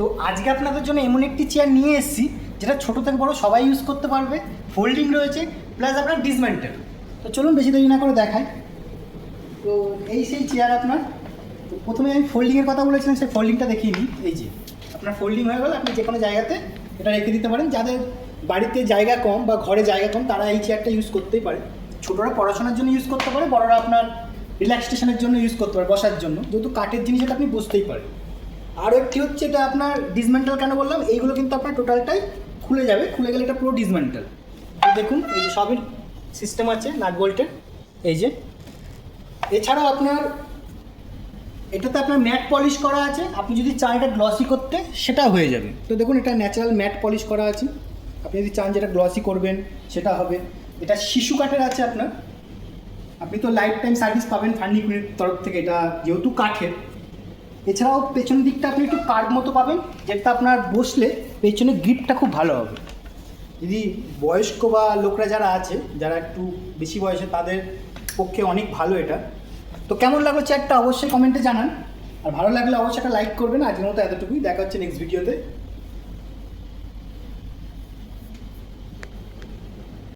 তো আজকে আপনাদের জন্য এমন একটি চেয়ার নিয়ে এসেছি, যেটা ছোট থেকে বড় সবাই ইউজ করতে পারবে। ফোল্ডিং রয়েছে প্লাস আপনার ডিসমেন্টেল তো চলুন বেশি দেরি না করে দেখাই। তো এই সেই চেয়ার আপনার। তো প্রথমে আমি ফোল্ডিংয়ের কথা বলেছিলাম, সেই ফোল্ডিংটা দেখিয়ে নিই এই যে, আপনার ফোল্ডিং হয়ে গেল, আপনি যে কোনো জায়গাতে এটা রেখে দিতে পারেন। যাদের বাড়িতে জায়গা কম বা ঘরে জায়গা কম, তারা এই চেয়ারটা ইউজ করতেই পারে। ছোটরা পড়াশোনার জন্য ইউজ করতে পারে, বড়রা আপনার রিল্যাক্সেশনের জন্য ইউজ করতে পারে, বসার জন্য। যেহেতু কাঠের জিনিস এটা আপনি বুঝতেই পারেন। আরও একটি হচ্ছে এটা আপনার ডিসমেন্টাল কেন বললাম? এইগুলো কিন্তু আপনার টোটালটাই খুলে যাবে। খুলে গেলে এটা পুরো ডিসমেন্টাল দেখুন, এই যে সবই সিস্টেম আছে, নাট বোল্টের। এই যে। এছাড়াও আপনার, এটাতে আপনার ম্যাট পলিশ করা আছে। আপনি যদি চান এটা গ্লসি করতে সেটা হয়ে যাবে। তো দেখুন, এটা ন্যাচারাল ম্যাট পলিশ করা আছে। আপনি যদি চান যেটা গ্লসি করবেন, সেটা হবে। এটা শিশু কাঠের আছে আপনার। আপনি তো লাইফ টাইম সার্ভিস পাবেন ফার্নিকুলের তরফ থেকে। এটা যেহেতু কাঠের এছাড়াও পেছনের দিকটা আপনি একটু কার্ড মতো পাবেন যেটা আপনার বসলে পেছনের গ্রিপটা খুব ভালো হবে। যদি বয়স্ক বা লোকরা যারা আছে, যারা একটু বেশি বয়সে, তাদের পক্ষে অনেক ভালো এটা। তো কেমন লাগল চেয়ারটা অবশ্যই কমেন্টে জানান। আর ভালো লাগলে অবশ্যই একটা লাইক করবেন। আজকের মতো এতটুকুই। দেখা হচ্ছে নেক্সট ভিডিওতে